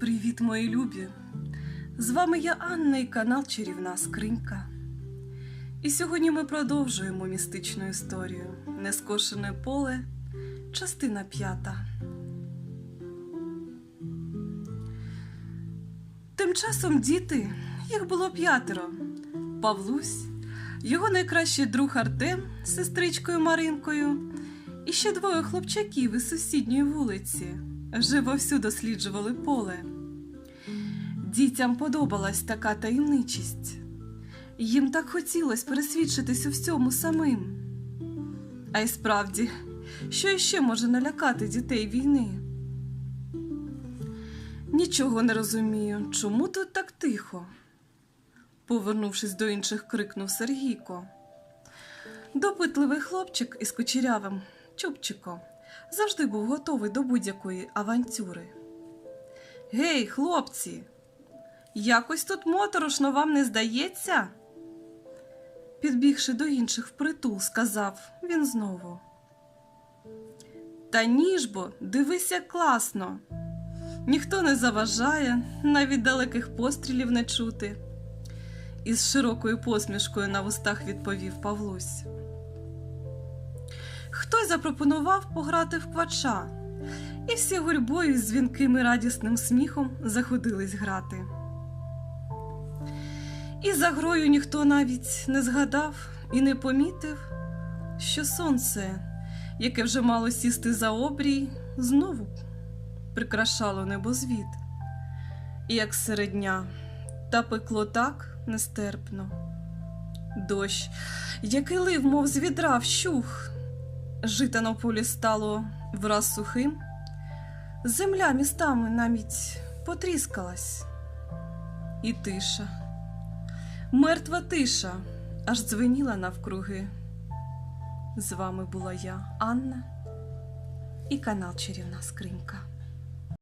Привіт, мої любі! З вами я Анна і канал Чарівна Скринька. І сьогодні ми продовжуємо містичну історію Нескошене поле, частина п'ята. Тим часом діти, їх було п'ятеро. Павлусь, його найкращий друг Артем з сестричкою Маринкою і ще двоє хлопчаків із сусідньої вулиці вже вовсю досліджували поле. Дітям подобалась така таємничість. Їм так хотілося пересвідчитись у всьому самим. А й справді, що іще може налякати дітей війни? Нічого не розумію, чому тут так тихо? Повернувшись до інших, крикнув Сергійко. Допитливий хлопчик із кучерявим чубчиком завжди був готовий до будь-якої авантюри. Гей, хлопці, якось тут моторошно вам не здається? Підбігши до інших впритул, сказав він знову. Та ніж бо, дивись, як класно. Ніхто не заважає, навіть далеких пострілів не чути. Із широкою посмішкою на вустах відповів Павлусь. Хтось запропонував пограти в квача, і всі гурьбою з дзвінким і радісним сміхом заходились грати. І за грою ніхто навіть не згадав і не помітив, що сонце, яке вже мало сісти за обрій, знову прикрашало небозвід, і як серед дня, та пекло так нестерпно. Дощ, який лив, мов з відра вщух, жита на полі стало враз сухим, земля містами навіть потріскалась, і тиша, мертва тиша, аж дзвеніла навкруги. З вами була я, Анна, і канал Чарівна Скринька.